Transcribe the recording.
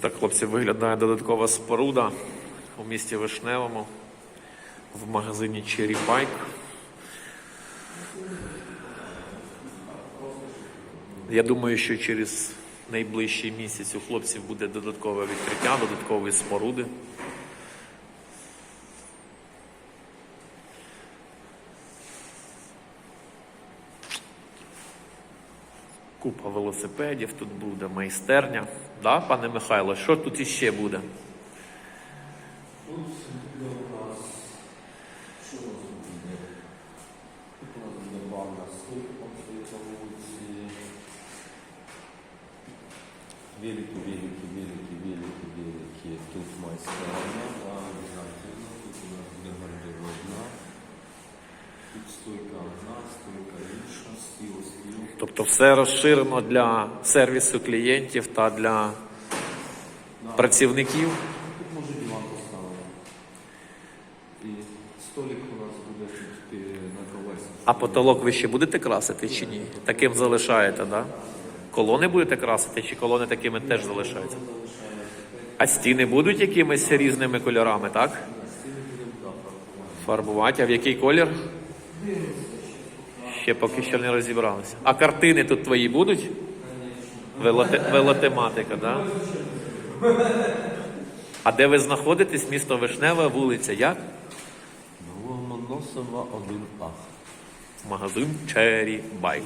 так, хлопці, виглядає додаткова споруда у місті Вишневому в магазині Cherry Bike. Я думаю, що через найближчий місяць у хлопців буде додаткове відкриття, додаткові споруди. Купа велосипедів тут буде, майстерня. Да, пане Михайло, що тут іще буде? Велики, велики, велики, велики, велики. Тут майстерня, да, обязательно. Тут у нас буде гардеробна. Тут стойка одна, стойка інша. Тобто все розширено для сервісу клієнтів та для працівників. Тут може диван поставити. І столик у нас буде тут на колесах. А потолок ви ще будете красити чи ні? Таким залишаєте, так? Да? Колони будете красити, чи колони такими теж залишаються? А стіни будуть якимись різними кольорами, так? Фарбувати. А в який колір? Ще поки що не розібралися. А картини тут твої будуть? Велоте... Велотематика, так? Да? А де ви знаходитесь? Місто Вишневе, вулиця як? Ломоносова 1А. Магазин Черрі Bike.